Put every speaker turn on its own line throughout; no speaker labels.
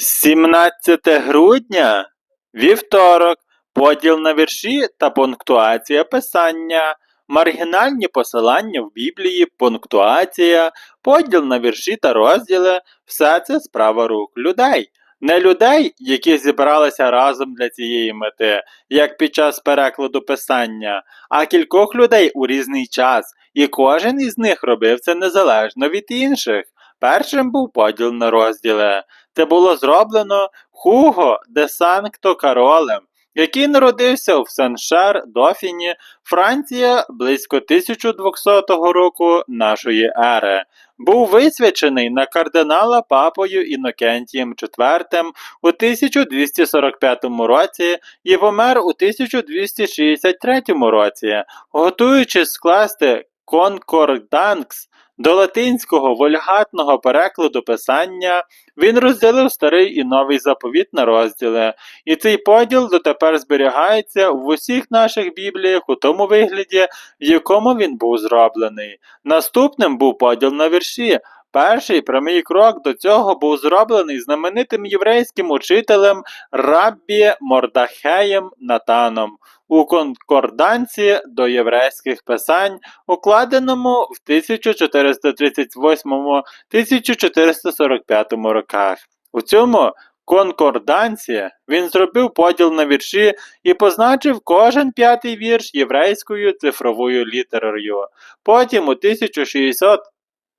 17 грудня вівторок. Поділ на вірші та пунктуація писання. Маргінальні посилання в Біблії, пунктуація, поділ на вірші та розділи все це справа рук людей. Не людей, які зібралися разом для цієї мети, як під час перекладу писання, а кількох людей у різний час, і кожен із них робив це незалежно від інших. Першим був поділ на розділи. Це було зроблено Хуго де Санкто Каролем, який народився в Сен-Шер, Дофіні, Франція близько 1200 року нашої ери. Був висвячений на кардинала папою Інокентієм IV у 1245 році і помер у 1263 році, готуючись скласти Конкорданкс до латинського вольгатного перекладу писання, він розділив старий і новий заповіт на розділи, і цей поділ дотепер зберігається в усіх наших бібліях у тому вигляді, в якому він був зроблений. Наступним був поділ на вірші. Перший прямий крок до цього був зроблений знаменитим єврейським учителем Раббі Мордахеєм Натаном у конкорданці до єврейських писань, укладеному в 1438-1445 роках. У цьому конкорданці він зробив поділ на вірші і позначив кожен п'ятий вірш єврейською цифровою літерою. Потім у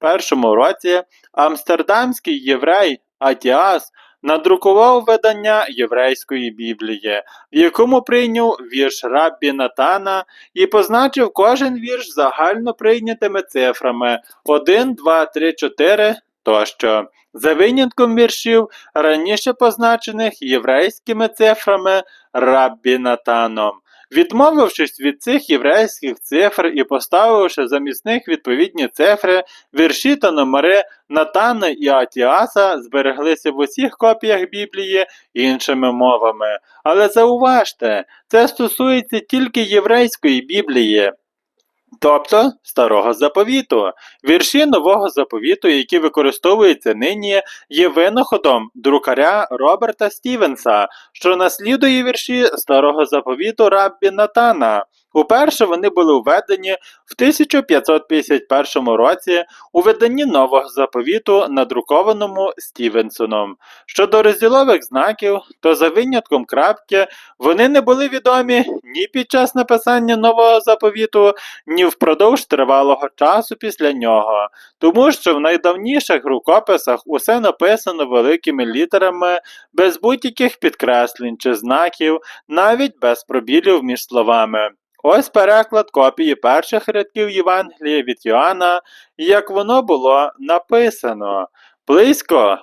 1061 році амстердамський єврей Атіас надрукував видання єврейської Біблії, в якому прийняв вірш Раббі Натана і позначив кожен вірш загально прийнятими цифрами 1, 2, 3, 4 тощо. За винятком віршів, раніше позначених єврейськими цифрами Раббі Натаном. Відмовившись від цих єврейських цифр і поставивши замість них відповідні цифри, вірші та номери Натана і Атіаса збереглися в усіх копіях Біблії іншими мовами. Але зауважте, це стосується тільки єврейської Біблії. Тобто старого заповіту. Вірші нового заповіту, які використовуються нині, є винаходом друкаря Роберта Стівенса, що наслідує вірші старого заповіту Раббі Натана. Уперше вони були введені в 1551 році у виданні нового заповіту, надрукованому Стівенсоном. Щодо розділових знаків, то за винятком крапки вони не були відомі ні під час написання нового заповіту, ні впродовж тривалого часу після нього, тому що в найдавніших рукописах усе написано великими літерами, без будь-яких підкреслень чи знаків, навіть без пробілів між словами. Ось переклад копії перших рядків Євангелія від Йоанна, як воно було написано. Близько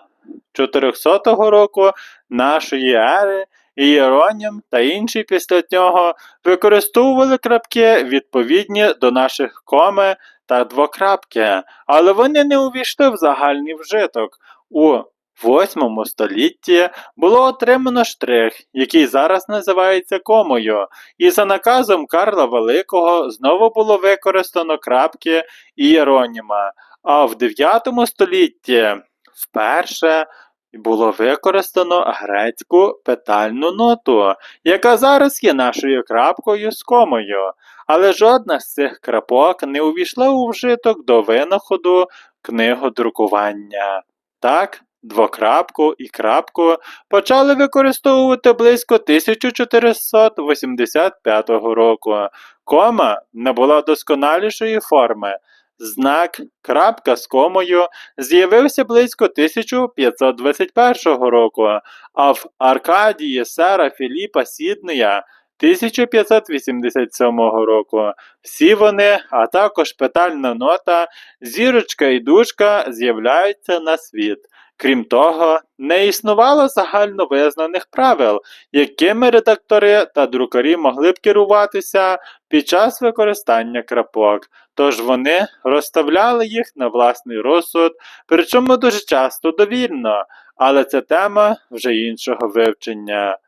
400 року нашої ери Ієронім та інші після нього використовували крапки відповідні до наших коми та двокрапки, але вони не увійшли в загальний вжиток. У восьмому столітті було отримано штрих, який зараз називається комою, і за наказом Карла Великого знову було використано крапки Ієроніма, а в 9 столітті вперше було використано грецьку питальну ноту, яка зараз є нашою крапкою з комою, але жодна з цих крапок не увійшла у вжиток до винаходу книгодрукування. Так, двокрапку і крапку почали використовувати близько 1485 року. Кома набула досконалішої форми. Знак крапка з комою з'явився близько 1521 року, а в Аркадії Сера Філіпа Сіднея 1587 року. Всі вони, а також питальна нота, зірочка і дужка з'являються на світ. Крім того, не існувало загально визнаних правил, якими редактори та друкарі могли б керуватися під час використання крапок, тож вони розставляли їх на власний розсуд, причому дуже часто довільно, але це тема вже іншого вивчення.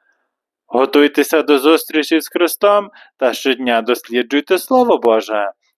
Готуйтеся до зустрічі з Христом та щодня досліджуйте Слово Боже.